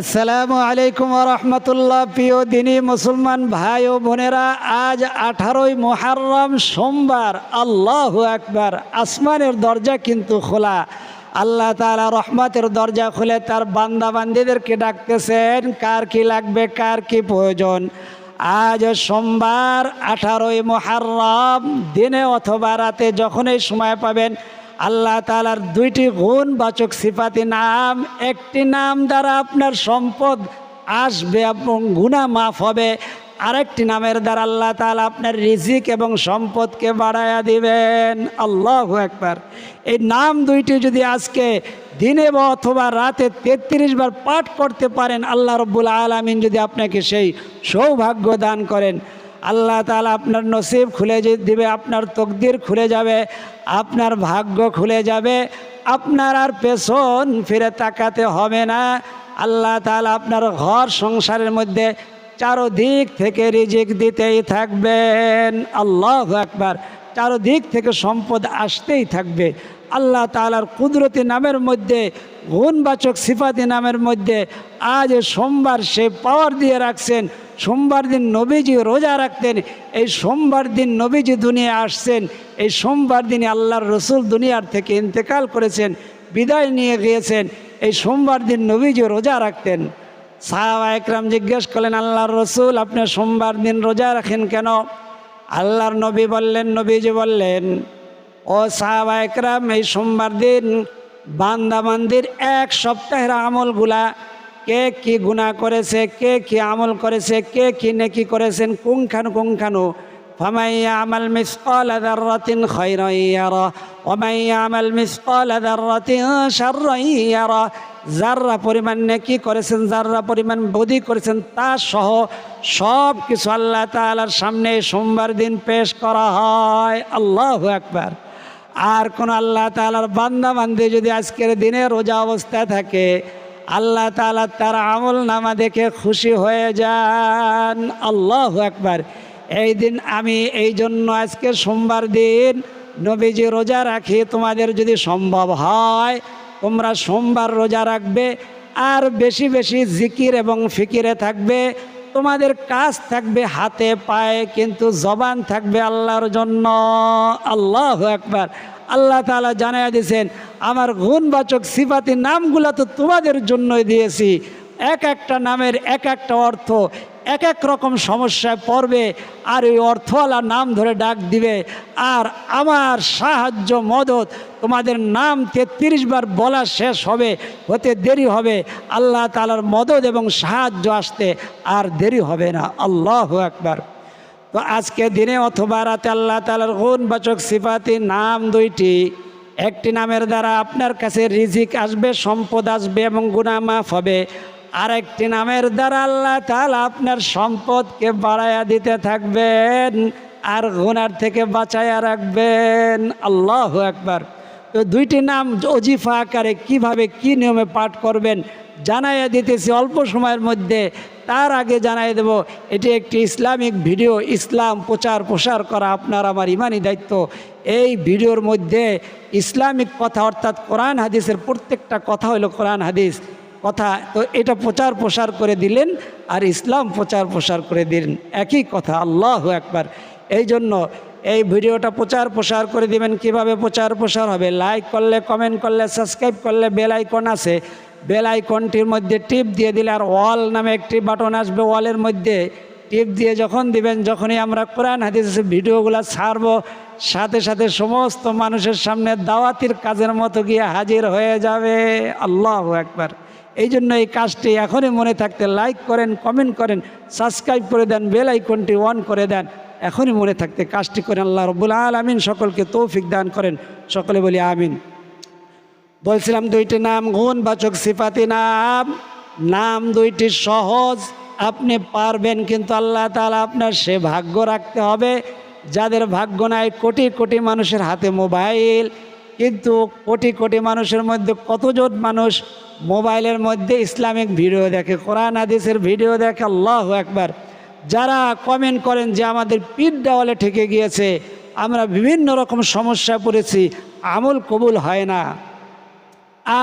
আসসালামু আলাইকুম রহমতুল্লাহ। প্রিয় দিনী মুসলমান ভাই ও বোনেরা, আজ আঠারোই মোহারম সোমবার, আল্লাহ একবার আসমানের দরজা কিন্তু খোলা। আল্লাহ তালা রহমতের দরজা খুলে তার বান্দা বান্দিদেরকে ডাকতেছেন, কার কি লাগবে, কার কি প্রয়োজন? আজ সোমবার আঠারোই মোহারম দিনে অথবা রাতে যখনই সময় পাবেন আল্লাহ তালার দুইটি গুণ বাচক সিফাতি নাম, একটি নাম দ্বারা আপনার সম্পদ আসবে এবং গুণা মাফ হবে, আরেকটি নামের দ্বারা আল্লাহ তালা আপনার রিজিক এবং সম্পদকে বাড়াইয়া দিবেন। আল্লাহ একবার এই নাম দুইটি যদি আজকে দিনে বা অথবা রাতে তেত্রিশ বার পাঠ করতে পারেন, আল্লাহ রব্বুল আলমিন যদি আপনাকে সেই সৌভাগ্য দান করেন। আল্লাহ তালা আপনার নসিব খুলে দিবে, আপনার তকদির খুলে যাবে, আপনার ভাগ্য খুলে যাবে, আপনার আর পেছন ফিরে তাকাতে হবে না। আল্লাহ তালা আপনার ঘর সংসারের মধ্যে চারোদিক থেকে রিজিক দিতেই থাকবেন। আল্লাহ একবার চারোদিক থেকে সম্পদ আসতেই থাকবে। আল্লাহ তালার কুদরতি নামের মধ্যে, গুণবাচক সিফাতি নামের মধ্যে আজ সোমবার সে পাওয়ার দিয়ে রাখছেন। সোমবার দিন নবীজি রোজা রাখতেন, এই সোমবার দিন নবীজি দুনিয়া আসছেন, এই সোমবার দিনে আল্লাহর রসুল দুনিয়ার থেকে ইন্তেকাল করেছেন, বিদায় নিয়ে গিয়েছেন, এই সোমবার দিন নবীজি রোজা রাখতেন। সাহাবা একরাম জিজ্ঞেস করলেন, আল্লাহর রসুল, আপনি সোমবার দিন রোজা রাখেন কেন? আল্লাহর নবী বললেন, নবীজি বললেন ও সাহাবা একরাম এই সোমবার দিন বান্দা বান্দির এক সপ্তাহের আমলগুলা কে কি গুণা করেছে কে কি আমল করেছে কে কি নেকি করেছেন কুংখানু কুংখানু فمن يعمل مثقال ذرة خيرا يره ومن يعمل مثقال ذرة شرا يره যাররা পরিমাণ নেকি করেছেন যাররা পরিমাণ বদি করেছেন তা সহ সব কিছু আল্লাহ তাআলার সামনে সোমবার দিন পেশ করা হয় আল্লাহ একবার আর কোন আল্লাহ তালার বান্দা বান্দি যদি আজকের দিনে রোজা অবস্থায় থাকে, আল্লাহ তালা তার আমল নামা দেখে খুশি হয়ে যান। আল্লাহ একবার এই দিন আমি এই জন্য আজকে সোমবার দিন নবীজি রোজা রাখি, তোমাদের যদি সম্ভব হয়, তোমরা সোমবার রোজা রাখবে, আর বেশি বেশি জিকির এবং ফিকিরে থাকবে তোমাদের কাজ থাকবে হাতে পায়ে, কিন্তু জবান থাকবে আল্লাহর জন্য। আল্লাহ একবার আল্লাহ তালা জানাই দিয়েছেন, আমার গুণবাচক সিফাতি নামগুলো তো তোমাদের জন্যই দিয়েছি। এক একটা নামের এক একটা অর্থ এক এক রকম সমস্যায় পড়বে আর ওই অর্থওয়ালা নাম ধরে ডাক দিবে। আর আমার সাহায্য, মদত তোমাদের নাম তেত্রিশ বার বলা শেষ হবে, হতে দেরি হবে। আল্লাহ তালার মদত এবং সাহায্য আসতে আর দেরি হবে না। আল্লাহ একবার তো আজকে দিনে অথবা রাতে আল্লাহ তালার গুণবাচক সিফাতি নাম দুইটি। একটি নামের দ্বারা আপনার কাছে রিজিক আসবে, সম্পদ আসবে এবং গুণা মাফ হবে। আর একটি নামের দ্বারা আল্লাহ তালা আপনার সম্পদকে বাড়াইয়া দিতে থাকবেন আর গুনার থেকে বাঁচাইয়া রাখবেন। আল্লাহ একবার তো দুইটি নাম অজিফা আকারে কীভাবে কি নিয়মে পাঠ করবেন জানাইয়া দিতেছি অল্প সময়ের মধ্যে। তার আগে জানাই দেব, এটি একটি ইসলামিক ভিডিও, ইসলাম প্রচার প্রসার করা আপনার আমার ইমানি দায়িত্ব। এই ভিডিওর মধ্যে ইসলামিক কথা অর্থাৎ কোরআন হাদিসের প্রত্যেকটা কথা হলো কোরআন হাদিস। কথা, তো এটা প্রচার প্রসার করে দিলেন আর ইসলাম প্রচার প্রসার করে দিলেন। একই কথা, আল্লাহ একবার এই জন্য এই ভিডিওটা প্রচার প্রসার করে দিবেন। কীভাবে প্রচার প্রসার হবে? লাইক করলে কমেন্ট করলে সাবস্ক্রাইব করলে বেল আইকন আছে। বেল আইকনটির মধ্যে টিপ দিয়ে দিলে আর ওয়াল নামে একটি বাটন আসবে। ওয়ালের মধ্যে টিপ দিয়ে যখন দিবেন, যখনই আমরা কোরআন, হাদিস, ভিডিওগুলো ছাড়বো, সাথে সাথে সমস্ত মানুষের সামনে দাওয়াতির কাজের মতো গিয়ে হাজির হয়ে যাবে। আল্লাহ একবার এই জন্য এই কাজটি এখনই মনে থাকতে লাইক করেন কমেন্ট করেন সাবস্ক্রাইব করে দেন বেল আইকনটি অন করে দেন। এখনই মনে থাকতে কাজটি করেন, আল্লাহ রব্বুল আলমিন সকলকে তৌফিক দান করেন। সকলে বলি আমিন। বলছিলাম দুইটি নাম, গুণবাচক সিফাতি নাম। নাম দুইটি সহজ, আপনি পারবেন, কিন্তু আল্লাহ তালা আপনার সে ভাগ্য রাখতে হবে। যাদের ভাগ্য নাই, কোটি কোটি মানুষের হাতে মোবাইল কিন্তু কোটি কোটি মানুষের মধ্যে কতজন মানুষ মোবাইলের মধ্যে ইসলামিক ভিডিও দেখে, কোরআন, হাদিসের ভিডিও দেখে? আল্লাহ একবার যারা কমেন্ট করেন যে আমাদের পিঠ দেওয়ালে ঠেকে গিয়েছে, আমরা বিভিন্ন রকম সমস্যায় পড়েছি, আমল কবুল হয় না।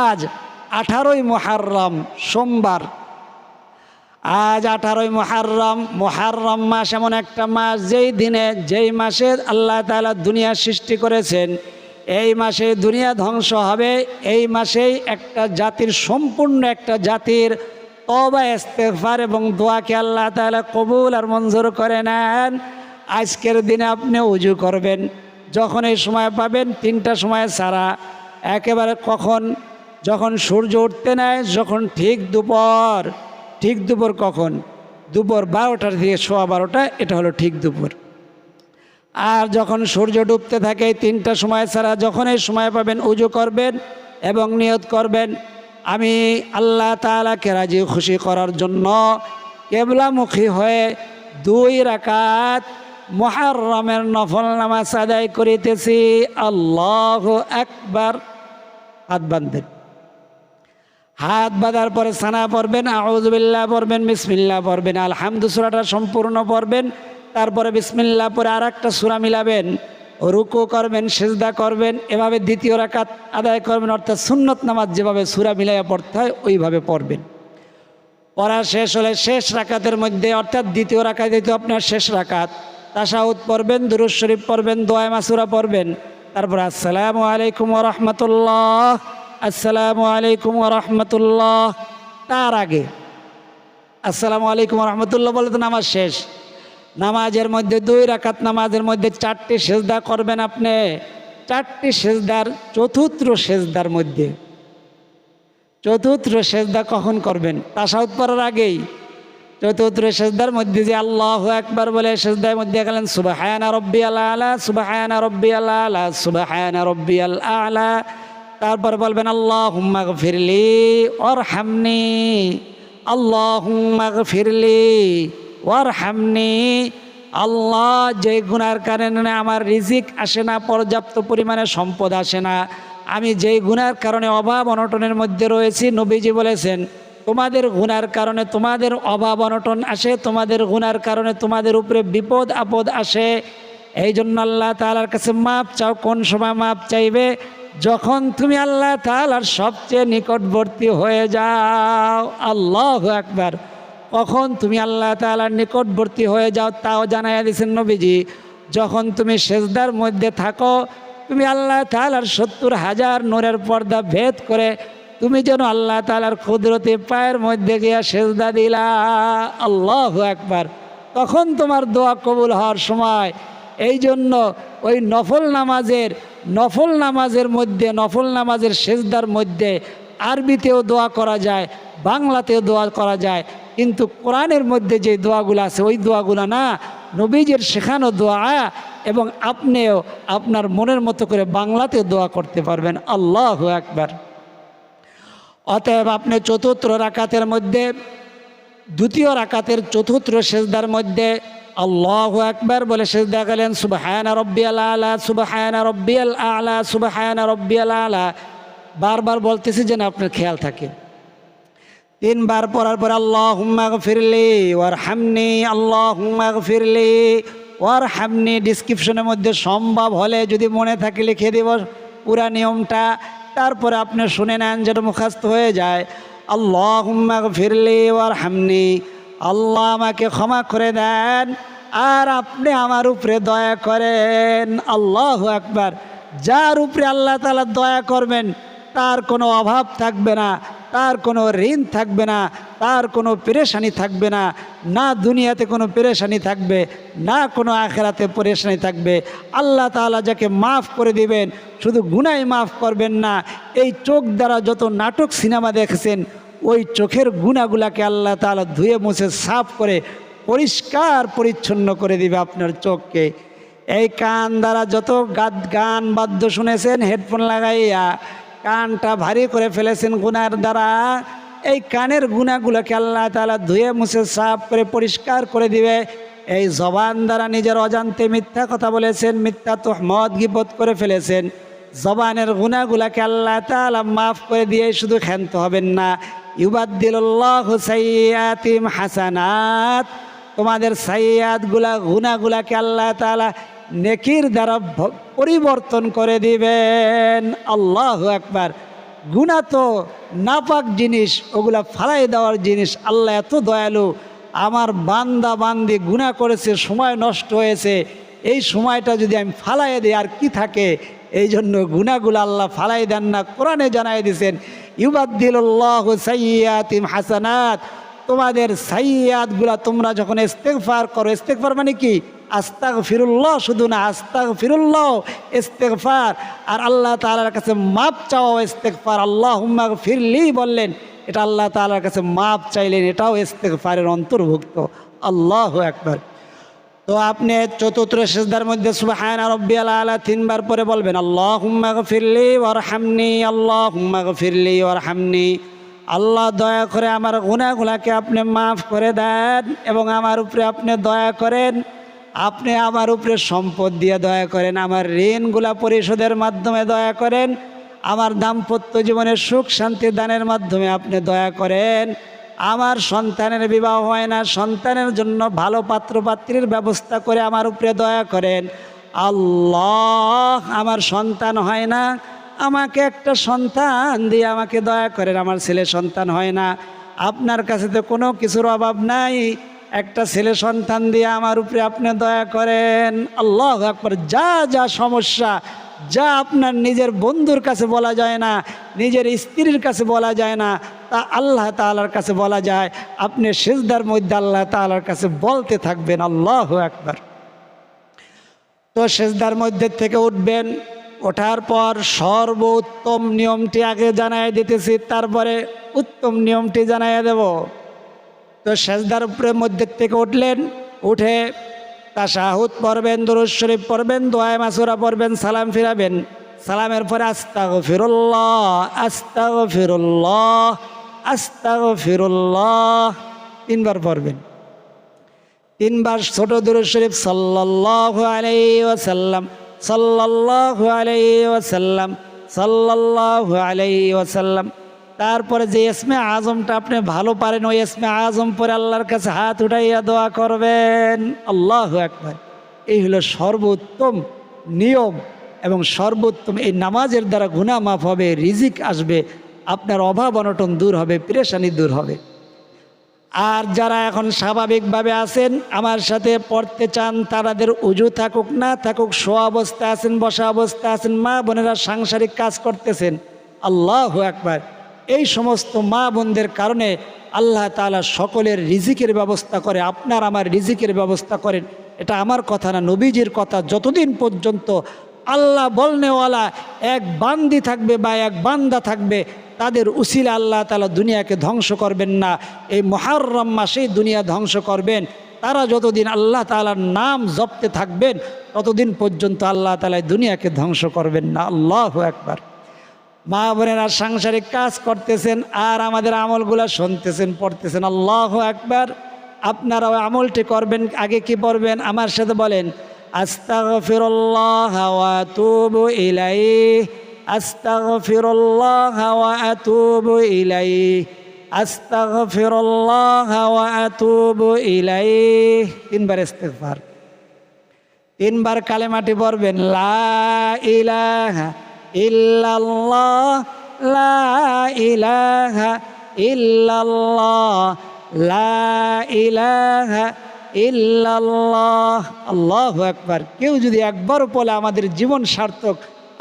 আজ আঠারোই মহারম সোমবার। আজ আঠারোই মহারম মহারম মাস এমন একটা মাস, যেই দিনে, যেই মাসে আল্লাহ তাআলা দুনিয়া সৃষ্টি করেছেন এই মাসে দুনিয়া ধ্বংস হবে, এই মাসেই একটা জাতির সম্পূর্ণ একটা জাতির তবা ইস্তেগফার এবং দোয়াকে আল্লাহ তাআলা কবুল আর মঞ্জুর করে নেন। আজকের দিনে আপনি উজু করবেন, যখন এই সময় পাবেন, তিনটা সময় ছাড়া। একেবারে কখন? যখন সূর্য উঠতে নেয়, যখন ঠিক দুপুর ঠিক দুপুর কখন? দুপুর বারোটার থেকে সোয়া বারোটা, এটা হলো ঠিক দুপুর। আর যখন সূর্য ডুবতে থাকে তিনটা সময় ছাড়া যখন এই সময় পাবেন, উজু করবেন এবং নিয়ত করবেন, আমি আল্লাহ তালাকে রাজি খুশি করার জন্য কেবলামুখী হয়ে দুই রাকাত মহারমের নফল নামাজ আদায় করিতেছি। আল্লাহ একবার হাত বাঁধবেন। হাত বাঁধার পরে সানা পড়বেন আউজবিল্লা পড়বেন বিসমিল্লা পড়বেন, আলহামদু সুরাটা সম্পূর্ণ পড়বেন। তারপরে বিসমিল্লা পরে আর একটা সুরা মিলাবেন। রুকু করবেন, সেজদা করবেন, এভাবে দ্বিতীয় রাকাত আদায় করবেন, অর্থাৎ সুন্নত নামাজ যেভাবে সুরা মিলাইয়া পড়তে হয়, ওইভাবে পড়বেন। পড়া শেষ হলে শেষ রাকাতের মধ্যে, অর্থাৎ দ্বিতীয় রাকাত যেহেতু আপনার শেষ রাকাত তাসাউদ পড়বেন দুরুজ শরীফ পড়বেন, দোয়া মাসুরা পড়বেন। তারপর আসসালামু আলাইকুম রহমতুল্লাহ, আসসালামু আলাইকুম রহমতুল্লাহ। তার আগে, আসসালামু আলাইকুম রহমতুল্লাহ বলে তো নামাজ শেষ। নামাজের মধ্যে দুই রাকাত, নামাজের মধ্যে চারটি সেজদা করবেন আপনি। চারটি সেজদার, চতুর্থ সেজদার মধ্যে। চতুর্থ সেজদা কখন করবেন? তাসাউদ পড়ার আগেই। চতুর্থ সেজদার মধ্যে যে আল্লাহ একবার বলে, সেজদার মধ্যে গেলেন সুবাহায়না রব্বি আল্লাহ আলা সুবাহায়না রব্বি আল্লাহ আলা সুবাহায়না রব্বি আল্লাহ আলা। তারপর বলবেন আল্লাহ হুম্মা ফিরলি ওর হামনি আল্লাহ হুম্মা ফিরলি ওর হামনি আল্লাহ যে গুনার কারণে আমার রিজিক আসে না, পর্যাপ্ত পরিমাণে সম্পদ আসে না। আমি যেই গুনার কারণে অভাব অনটনের মধ্যে রয়েছি, নবীজি বলেছেন, তোমাদের গুনার কারণে তোমাদের অভাব অনটন আসে, তোমাদের গুনার কারণে তোমাদের উপরে বিপদ, আপদ আসে। এই জন্য আল্লাহ তালার কাছে মাপ চাও, কোন সময় মাপ চাইবে? যখন তুমি আল্লাহ তালার সবচেয়ে নিকটবর্তী হয়ে যাও, আল্লাহ একবার কখন তুমি আল্লাহ তালার নিকটবর্তী হয়ে যাও তাও জানাইয়া দিয়েছেন নবীজি। যখন তুমি সেজদার মধ্যে থাকো, তুমি আল্লাহ তালার সত্তর হাজার নোরের পর্দা ভেদ করে তুমি যেন আল্লাহ তালার ক্ষুদ্রতে পায়ের মধ্যে গিয়া সেজদা দিলা। আল্লাহ একবার তখন তোমার দোয়া কবুল হওয়ার সময় এই জন্য ওই নফল নামাজের নফল নামাজের মধ্যে, নফল নামাজের সেজদার মধ্যে আরবিতেও দোয়া করা যায়, বাংলাতেও দোয়া করা যায়। কিন্তু কোরআনের মধ্যে যে দোয়াগুলো আছে, ওই দোয়াগুলো না নবীজের শেখানো দোয়া এবং আপনিও আপনার মনের মতো করে বাংলাতে দোয়া করতে পারবেন। আল্লাহ একবার অতএব আপনি চতুর্থ রাকাতের মধ্যে, দ্বিতীয় রাকাতের চতুর্থ সেজদার মধ্যে আল্লাহ একবার বলে সেজদা গেলেন সুবাহায়না রব্বিয়াল আলা সুবাহায়না রব্বিয়াল আলা সুবাহায়না রব্বিয়াল আলা। বারবার বলতেছি যেন আপনার খেয়াল থাকে। তিনবার পড়ার পর আল্লাহ হুম্মাগ ফিরলি ওয়ার হামনি আল্লাহ হুম্মাগ ফিরলি ওয়ার হামনি ডিসক্রিপশনের মধ্যে সম্ভব হলে যদি মনে থাকে লিখে দেব পুরা নিয়মটা। তারপরে আপনি শুনে নেন যেটা মুখাস্ত হয়ে যায়। আল্লাহ হুম্মাগ ফিরলি ওয়ার হামনি আল্লাহ আমাকে ক্ষমা করে দেন, আর আপনি আমার উপরে দয়া করেন। আল্লাহ একবার যার উপরে আল্লাহ তালা দয়া করবেন, তার কোনো অভাব থাকবে না। তার কোনো ঋণ থাকবে না, তার কোনো পেরেশানি থাকবে না না দুনিয়াতে কোনো পেরেশানি থাকবে, না কোনো আখেরাতে পরেশানি থাকবে। আল্লাহ তাআলা যাকে মাফ করে দিবেন, শুধু গুনাই মাফ করবেন না, এই চোখ দ্বারা যত নাটক সিনেমা দেখেছেন, ওই চোখের গুণাগুলাকে আল্লাহ তাআলা ধুয়ে মুছে সাফ করে পরিষ্কার পরিচ্ছন্ন করে দিবে আপনার চোখকে। এই কান দ্বারা যত গাদ গান বাদ্য শুনেছেন, হেডফোন লাগাইয়া কানটা ভারী করে ফেলেছেন গুনার দ্বারা। এই কানের গুণাগুলোকে আল্লাহ তালা ধুয়ে মুছে সাফ করে পরিষ্কার করে দিবে। এই জবান দ্বারা নিজের অজান্তে মিথ্যা কথা বলেছেন, মিথ্যা তো মদ গিবত করে ফেলেছেন। জবানের গুণাগুলাকে আল্লাহ তালা মাফ করে দিয়ে শুধু ক্ষান্ত হবেন না। ইউবাদ্দিল্লাহ হাসানাত। তোমাদের সাইয়াদগুলা গুণাগুলাকে আল্লাহ তালা নেকির দ্বারা পরিবর্তন করে দিবেন। আল্লাহ একবার গুণা তো নাপাক জিনিস, ওগুলা ফালাই দেওয়ার জিনিস। আল্লাহ এত দয়ালু, আমার বান্দা বান্দি গুণা করেছে, সময় নষ্ট হয়েছে। এই সময়টা যদি আমি ফালাই দিই, আর কি থাকে? এই জন্য গুণাগুলো আল্লাহ ফালাই দেন না, কোরআনে জানাই দিয়েছেন ইউবাদ্দিল্লাহ সাইয়াতিম হাসানাত। তোমাদের সাইয়াদগুলা তোমরা যখন ইস্তেগফার করো, ইস্তেগফার মানে কি? আস্তাগ ফিরুল্লাহ শুধু না আস্তাগ ফিরুল্লাহ ইস্তেগফার। আর আল্লাহ তালার কাছে মাপ চাওয়া ইস্তেগফার। আল্লাহ ফিরলি বললেন, এটা আল্লাহ তাআলার কাছে মাপ চাইলেন, এটাও ইস্তেগফারের অন্তর্ভুক্ত। আল্লাহ একবার তো আপনি চতুর্থ সেজদার মধ্যে সুবাহান রব্বিয়াল আলা তিনবার পরে বলবেন আল্লাহ হুম্মা ফিরলি ওর হামনি আল্লাহ হুম্মা ফিরলি ওর হামনি আল্লাহ দয়া করে আমার গুণাগুলাকে আপনি মাফ করে দেন এবং আমার উপরে আপনি দয়া করেন। আপনি আমার উপরে সম্পদ দিয়ে দয়া করেন, আমার ঋণগুলা পরিশোধের মাধ্যমে দয়া করেন, আমার দাম্পত্য জীবনের সুখ শান্তি দানের মাধ্যমে আপনি দয়া করেন। আমার সন্তানের বিবাহ হয় না, সন্তানের জন্য ভালো পাত্র পাত্রীর ব্যবস্থা করে আমার উপরে দয়া করেন। আল্লাহ, আমার সন্তান হয় না, আমাকে একটা সন্তান দিয়ে আমাকে দয়া করেন, আমার ছেলে সন্তান হয় না। আপনার কাছে তো কোনো কিছুর অভাব নাই। একটা ছেলে সন্তান দিয়ে আমার উপরে আপনি দয়া করেন। আল্লাহ আকবর, যা যা সমস্যা, যা আপনার নিজের বন্ধুর কাছে বলা যায় না, নিজের স্ত্রীর কাছে বলা যায় না, তা আল্লাহ তালার কাছে বলা যায়। আপনি সেজদার মধ্যে আল্লাহ তালার কাছে বলতে থাকবেন, আল্লাহ একবার তো সেজদার মধ্যে থেকে উঠবেন, ওঠার পর সর্বোত্তম নিয়মটি আগে জানাই দিতেছি, তারপরে উত্তম নিয়মটি জানাই দেব। তো সেজদার উপরে মধ্যে থেকে উঠলেন। উঠে তা শাহুদ পড়বেন, দরুদ শরীফ পড়বেন, দোয়ায় মাসুরা পড়বেন, সালাম ফিরাবেন। সালামের পরে আস্তাগ ফিরুল্লাহ আস্তাগ ফিরুল্লাহ আস্তাগ ফিরুল্লাহ তিনবার পড়বেন। তিনবার ছোট দরুদ শরীফ সাল্লাল্লাহু আলাইহি ওয়াসাল্লাম, সাল্লাল্লাহু আলাইহি ওয়াসাল্লাম, সাল্লাল্লাহু আলাইহি ওয়াসাল্লাম তারপরে যে এসমে আজমটা আপনি ভালো পারেন, ওই এসমে আজম পরে আল্লাহর কাছে হাত উঠাইয়া দোয়া করবেন। আল্লাহ একবার এই হলো সর্বোত্তম নিয়ম এবং সর্বোত্তম, এই নামাজের দ্বারা গুনাহ মাফ হবে, রিজিক আসবে, আপনার অভাব অনটন দূর হবে, পেরেশানি দূর হবে। আর যারা এখন স্বাভাবিকভাবে আছেন, আমার সাথে পড়তে চান, তারাদের উজু থাকুক, না থাকুক শো অবস্থা আছেন, বসা অবস্থা আছেন, মা বোনেরা সাংসারিক কাজ করতেছেন, আল্লাহ একবার এই সমস্ত মা বোনদের কারণে আল্লাহ তালা সকলের রিজিকের ব্যবস্থা করে, আপনার আমার রিজিকের ব্যবস্থা করেন। এটা আমার কথা না, নবীজির কথা। যতদিন পর্যন্ত আল্লাহ বলনেওয়ালা এক বান্দি থাকবে বা এক বান্দা থাকবে, তাদের উসিলে আল্লাহ তালা দুনিয়াকে ধ্বংস করবেন না। এই মহারম মাসেই দুনিয়া ধ্বংস করবেন। তারা যতদিন আল্লাহ তালার নাম জপতে থাকবেন, ততদিন পর্যন্ত আল্লাহ তালা এই দুনিয়াকে ধ্বংস করবেন না। আল্লাহ একবার মা বোনেরা সাংসারিক কাজ করতেছেন আর আমাদের আমলগুলো শুনতেছেন, পড়তেছেন। আল্লাহ একবার আপনারা ওই আমলটি করবেন, আগে কি পড়বেন? আমার সাথে বলেন ইলাইহি তিনবার তিনবার কালেমাটি পড়বেন, লা ইলাহা ইল্লাল্লাহ, লা ইলাহা ইল্লাল্লাহ, লা ইলাহা ইল্লাল্লাহ। আল্লাহ একবার কেউ যদি একবার বলে আমাদের জীবন সার্থক,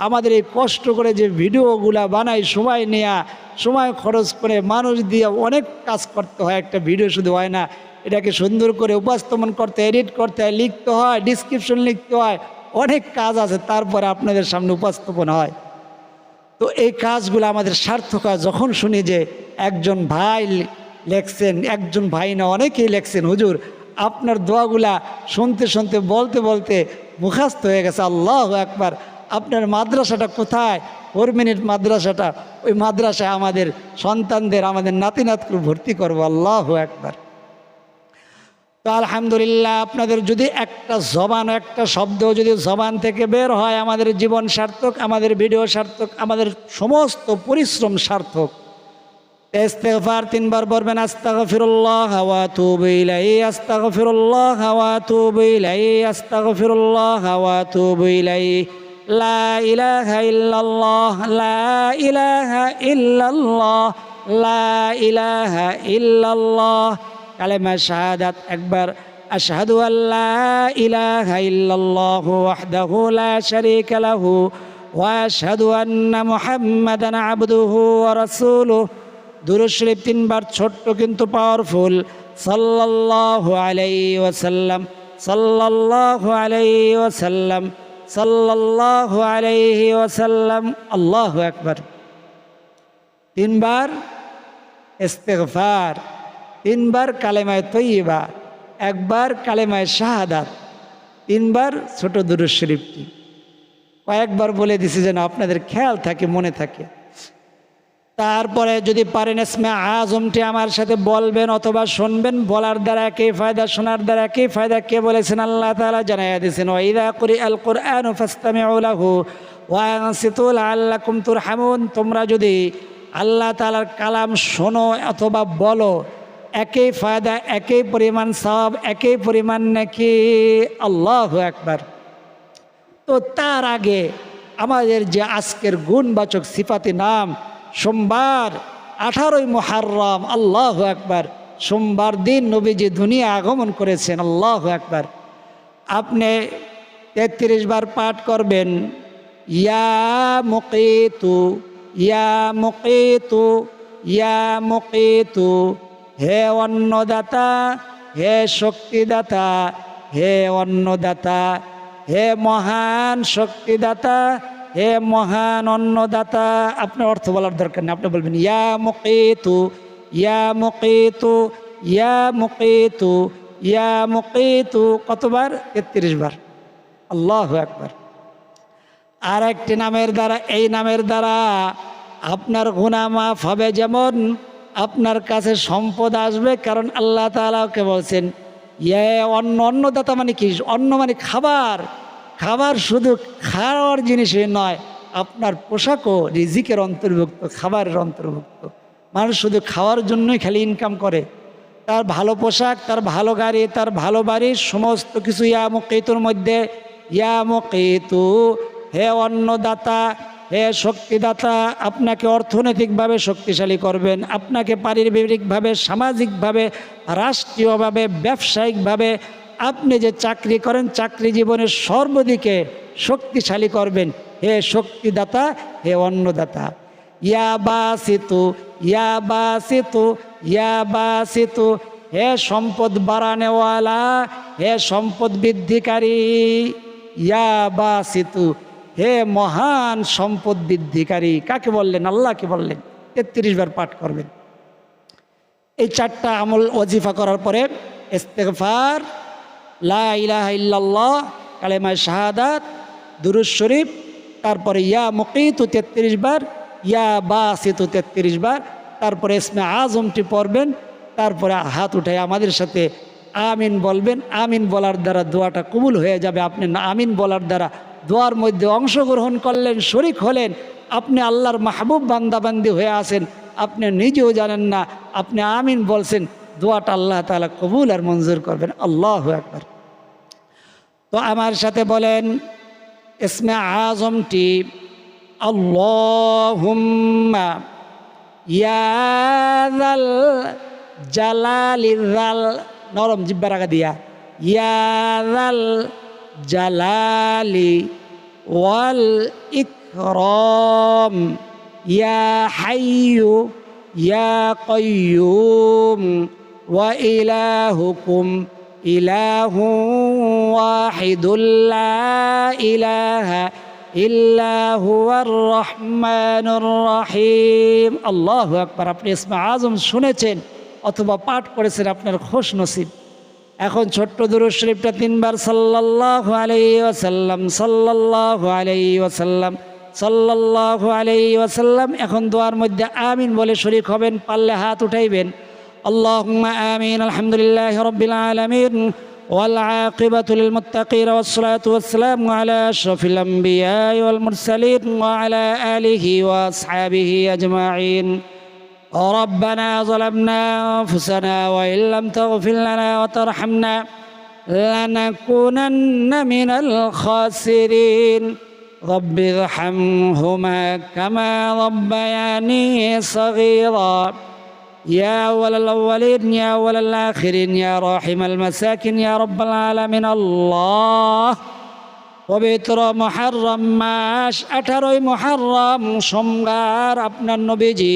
আমাদের এই কষ্ট করে যে ভিডিওগুলা বানাই, সময় নেয়া, সময় খরচ করে মানুষ দিয়ে অনেক কাজ করতে হয়, একটা ভিডিও শুধু হয় না, এটাকে সুন্দর করে উপস্থাপন করতে এডিট করতে হয়, লিখতে হয় ডিসক্রিপশন লিখতে হয় অনেক কাজ আছে, তারপরে আপনাদের সামনে উপস্থাপন হয়। তো এই কাজগুলো আমাদের সার্থক হয়। যখন শুনি যে একজন ভাই লেখছেন, একজন ভাই না, অনেকেই লেখছেন, হুজুর, আপনার দোয়াগুলা শুনতে শুনতে, বলতে বলতে মুখাস্ত হয়ে গেছে। আল্লাহ একবার আপনার মাদ্রাসাটা কোথায়? ফোর মিনিট মাদ্রাসাটা, ওই মাদ্রাসায় আমাদের সন্তানদের, আমাদের নাতি নাতকে ভর্তি করব। আল্লাহ একবার তো আলহামদুলিল্লাহ, আপনাদের যদি একটা জবান, একটা শব্দ যদি জবান থেকে বের হয়, আমাদের জীবন সার্থক, আমাদের ভিডিও সার্থক, আমাদের সমস্ত পরিশ্রম সার্থক। ইস্তেগফার তিনবার পড়বেন আস্তাগফিরুল্লাহ ওয়া আতুবু ইলাইহি, আস্তাগফিরুল্লাহ ওয়া আতুবু ইলাইহি, আস্তাগফিরুল্লাহ ওয়া আতুবু ইলাইহি। লা ইলাহা ইল্লাল্লাহ, লা ইলাহা ইল্লাল্লাহ, লা ইলাহা ইল্লাল্লাহ। কালেমা শাহাদাত, একবার আশহাদু আল্লা ইলাহা ইল্লাল্লাহ ওয়াহদাহু লা শারীকা লাহু ওয়া আশহাদু আন্না মুহাম্মাদান আবদুহু ওয়া রাসূলুহু। দুরূদ শরীফ তিনবার ছোট্ট কিন্তু পাওয়ারফুল সাল্লাল্লাহু আলাইহি ওয়াসাল্লাম, সাল্লাল্লাহু আলাইহি ওয়াসাল্লাম, সাল্লাল্লাহু আলাইহি ওয়াসাল্লাম। আল্লাহু আকবার। তিনবার ইস্তেগফার। তিনবার কালেমায় তৈবা একবার কালেমায় শাহাদাত তিনবার ছোট দুরুদ শরীফটি। কয়েকবার বলে দিছি যেন আপনাদের খেয়াল থাকে, মনে থাকে। তারপরে যদি পারেন এসমে আজমটি আমার সাথে বলবেন অথবা শুনবেন, বলার দ্বারা কে ফায়দা, শোনার দ্বারা কে ফায়দা। কে বলেছেন? আল্লাহ তাআলা জানাইয়া দিয়েছেন ওয়াইদা করি আল কোরআন ফাস্তামিউ লাহু ওয়া আনসিতু লাআল্লাকুম তুরহামুন। তোমরা যদি আল্লাহ তাআলার কালাম শোনো অথবা বলো একই ফায়দা, একই পরিমাণ সব একই পরিমাণ নাকি। আল্লাহু একবার তো তার আগে আমাদের যে আজকের গুণবাচক সিফাতি নাম, সোমবার, আঠারোই মহারম আল্লাহ একবার সোমবার দিন নবীজি দুনিয়া আগমন করেছেন, আল্লাহ একবার আপনি তেত্রিশ বার পাঠ করবেন, ইয়া মুকিতু ইয়া মুকিতু ইয়া মুকিতু। হে অন্নদাতা, হে শক্তিদাতা, হে অন্নদাতা, হে মহান শক্তিদাতা, হে মহান অন্নদাতা। আপনার অর্থ বলার দরকার নেই, আপনি বলবেন, ইয়া মুকিতু ইয়া মুকিতু ইয়া মুকিতু ইয়া মুকিতু। কতবার? তেত্রিশ বার। আল্লাহ একবার আর একটি নামের দ্বারা, এই নামের দ্বারা আপনার গুণা মাফ হবে যেমন আপনার কাছে সম্পদ আসবে কারণ আল্লাহ তালাকে বলছেন ইয়ে অন্ন অন্নদাতা মানে কি? অন্ন মানে খাবার। খাবার শুধু খাওয়ার জিনিসই নয়, আপনার পোশাকও রিজিকের অন্তর্ভুক্ত, খাবারের অন্তর্ভুক্ত। মানুষ শুধু খাওয়ার জন্যই খালি ইনকাম করে। তার ভালো পোশাক, তার ভালো গাড়ি, তার ভালো বাড়ি, সমস্ত কিছু ইয়া মুকিতুর মধ্যে, ইয়া মুকিতু হে অন্নদাতা হে শক্তিদাতা, আপনাকে অর্থনৈতিকভাবে শক্তিশালী করবেন, আপনাকে পারিবারিকভাবে, সামাজিকভাবে, রাষ্ট্রীয়ভাবে, ব্যবসায়িকভাবে আপনি যে চাকরি করেন, চাকরি জীবনের সর্বদিকে শক্তিশালী করবেন। হে শক্তিদাতা, হে অন্নদাতা, ইয়া বা সেতু ইয়া বা সেতু ইয়া বা সেতু হে সম্পদ বাড়ানেওয়ালা, হে সম্পদ বৃদ্ধিকারী, ইয়া বাসিতু হে মহান সম্পদ বৃদ্ধিকারী, কাকে বললেন? আল্লাহকে বললেন। তেত্রিশ বার পাঠ করবেন। এই চারটা আমল ওজিফা করার পরে ইস্তেগফার, লা ইলাহা ইল্লাল্লাহ, কালেমায় শাহাদাত দুরুজ শরীফ, তারপরে ইয়া মুকিতু তেত্রিশ বার, ইয়া বা বাসিতু তেত্রিশ বার, তারপরে ইসমে আজমটি পড়বেন, তারপরে হাত উঠে আমাদের সাথে আমিন বলবেন। আমিন বলার দ্বারা দোয়াটা কবুল হয়ে যাবে। আপনি আমিন বলার দ্বারা দোয়ার মধ্যে অংশগ্রহণ করলেন, শরিক হলেন, আপনি আল্লাহর মাহবুব বান্দাবান্দি হয়ে আসেন আপনি নিজেও জানেন না, আপনি আমিন বলছেন, দোয়াটা আল্লাহ তালা কবুল আর মঞ্জুর করবেন। আল্লাহ একবার তো আমার সাথে বলেন, ইসমে আজমটি, আল্লাহুম্মা ইয়াদাল নরম জিব্বার আগা দিয়া ইয়াদাল জালালি ওয়াল ইকরম ইয়া হাইয়ু ইয়া কয়্যুম ওয়া ইলাহুকুম ইলাহু ওয়াহিদুল লা ইলাহা ইল্লা হুয়ার রহমানুর রহিম আল্লাহু আকবার আপনি ইসমা আজম শুনেছেন অথবা পাঠ করেছেন আপনার খোশ নসিব এখন ছোট্ট দুরুদ শরীফটা তিনবার সাল্লাল্লাহু আলাইহি ওয়াসাল্লাম সাল্লাল্লাহু আলাইহি ওয়াসাল্লাম সাল্লাল্লাহু আলাইহি ওয়াসাল্লাম এখন দোয়ার মধ্যে আমিন বলে শরীক হবেন পারলে হাত উঠাইবেন আল্লাহুম্মা আমিন আলহামদুলিল্লাহি রাব্বিল আলামিন والعاقبة للمتقين والصلاة والسلام على أشرف الأنبياء والمرسلين وعلى آله وأصحابه أجمعين ربنا ظلمنا أنفسنا وإن لم تغفر لنا وترحمنا لنكونن من الخاسرين رب ارحمهما كما ربياني صغيرا يا أول الأولين يا أول الآخرين يا راحم المساكين يا رب العالمين الله পবিত্র মহারম মাস আঠারোই মহারম সোমবার আপনার নবীজি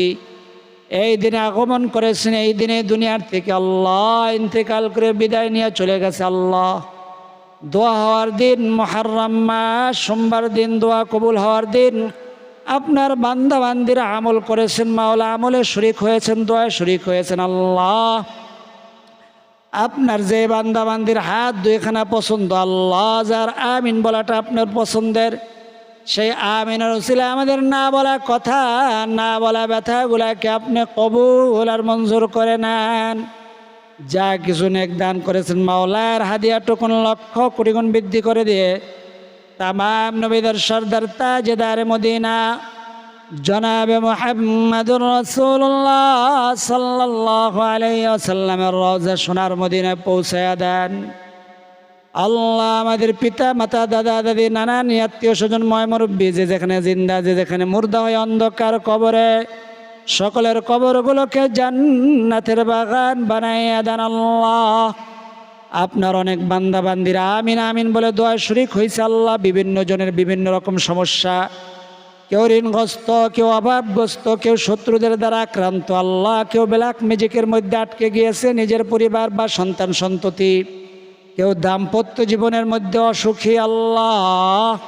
এই দিনে আগমন করেছেন, এই দিনে দুনিয়ার থেকে আল্লাহ ইন্তেকাল করে বিদায় নিয়ে চলে গেছে আল্লাহ। দোয়া হওয়ার দিন মহারম মাস, সোমবার দিন দোয়া কবুল হওয়ার দিন, আপনার বান্দা বান্দিরা আমল করেছেন, মাওলা আমলে শরিক হয়েছেন, দোয়ায় শরিক হয়েছেন আল্লাহ। আপনার যে বান্দা বান্দির হাত দুইখানা পছন্দ, আল্লাহ যার আমিন বলাটা আপনার পছন্দের। সেই আমিনের উসিলা আমাদের না বলা কথা, না বলা ব্যথাগুলাকে আপনি কবুল আর মঞ্জুর করে নেন। যা কিছু নেক দান করেছেন মাওলার হাদিয়া টুকুন লক্ষ কোটি গুণ বৃদ্ধি করে দিয়ে তাম নবীদের সর্দার তাজেদার মদিনা, জনাবে মোহাম্মদুর রসুল্লাহ সাল্লাহ আলাইসাল্লামের রওজা সোনার মদিনায় পৌঁছায়া দেন। আল্লাহ আমাদের পিতা, মাতা, দাদা, দাদি নানান আত্মীয় স্বজন, ময় মুরব্বী, যে যেখানে জিন্দা, যে যেখানে মুর্দা হয় অন্ধকার কবরে, সকলের কবরগুলোকে জান্নাতের বাগান বানাইয়া দেন আল্লাহ। আপনার অনেক বান্দা, বান্দিরা, আমিন আমিন বলে দোয়া শরিক হয়েছে আল্লাহ। বিভিন্ন জনের বিভিন্ন রকম সমস্যা। কেউ ঋণগ্রস্ত, কেউ অভাবগ্রস্ত, কেউ শত্রুদের দ্বারা আক্রান্ত আল্লাহ। কেউ ব্ল্যাক ম্যাজিকের মধ্যে আটকে গিয়েছে নিজের পরিবার বা সন্তান সন্ততি। কেউ দাম্পত্য জীবনের মধ্যে অসুখী, আল্লাহ,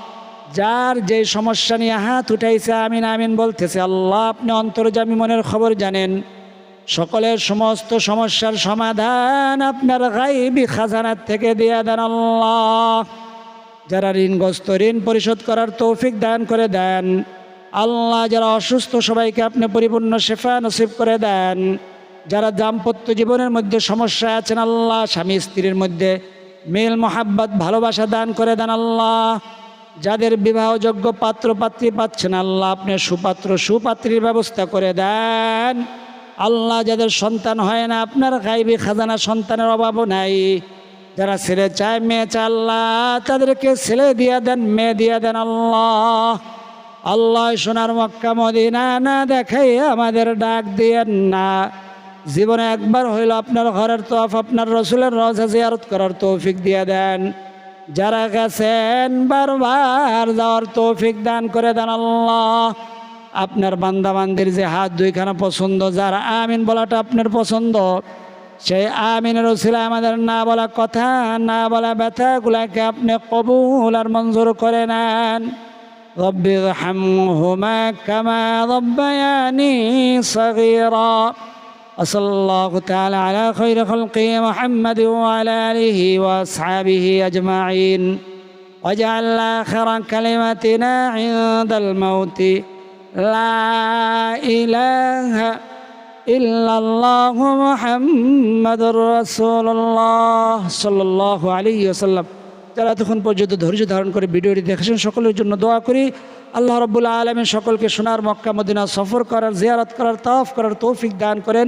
যার যে সমস্যা নিয়ে হাত উঠাইছে, আমিন আমিন বলতেছে, আল্লাহ, আপনি অন্তর্জামী মনের খবর জানেন। সকলের সমস্ত সমস্যার সমাধান আপনার গাইবি খাজানার থেকে দিয়ে দেন আল্লাহ। যারা ঋণগ্রস্ত, ঋণ পরিশোধ করার তৌফিক দান করে দেন। আল্লাহ, যারা অসুস্থ, সবাইকে আপনি পরিপূর্ণ শেফা নসিব করে দেন। যারা দাম্পত্য জীবনের মধ্যে সমস্যা আছেন, আল্লাহ, স্বামী, স্ত্রীর মধ্যে মেল মোহাব্বত, ভালোবাসা দান করে দেন আল্লাহ। যাদের বিবাহযোগ্য পাত্র, পাত্রী পাচ্ছেন আল্লাহ, আপনি সুপাত্র, সুপাত্রীর ব্যবস্থা করে দেন। আল্লাহ যাদের সন্তান হয় না, আপনার গাইবি খাজানা সন্তানের অভাবও নাই। যারা ছেলে চায়, মেয়ে চায় আল্লাহ, তাদেরকে ছেলে দিয়ে দেন, মেয়ে দিয়ে দেন আল্লাহ। আল্লাহ সোনার মক্কা মদিনা না দেখাই আমাদের ডাক দিয়েন না। জীবনে একবার হইল আপনার ঘরের তফ আপনার রসুলের রজা জিয়ারত করার তৌফিক দিয়ে দেন যারা গেছেন বারবার যাওয়ার তৌফিক দান করে দেন আল্লাহ আপনার বান্দাবান্দির যে হাত দুইখানা পছন্দ যারা আমিন বলাটা আপনার পছন্দ সেই আমিনের উসিলা আমাদের না বলা কথা না বলা ব্যথাগুলাকে আপনি কবুল আর মঞ্জুর করে নেন رب ارحمهما كما ربياني صغيرا وصلى الله تعالى على خير خلقه محمد وعلى آله وأصحابه أجمعين واجعل آخر كلمتنا عند الموت لا إله إلا الله محمد رسول الله صلى الله عليه وسلم যারা এতক্ষণ পর্যন্ত ধৈর্য ধারণ করে ভিডিওটি দেখেছেন সকলের জন্য দোয়া করি আল্লাহ রব্বুল্লা আলমের সকলকে সোনার মক্কা মদিনা সফর করার জিয়ারত করার তাফ করার তৌফিক দান করেন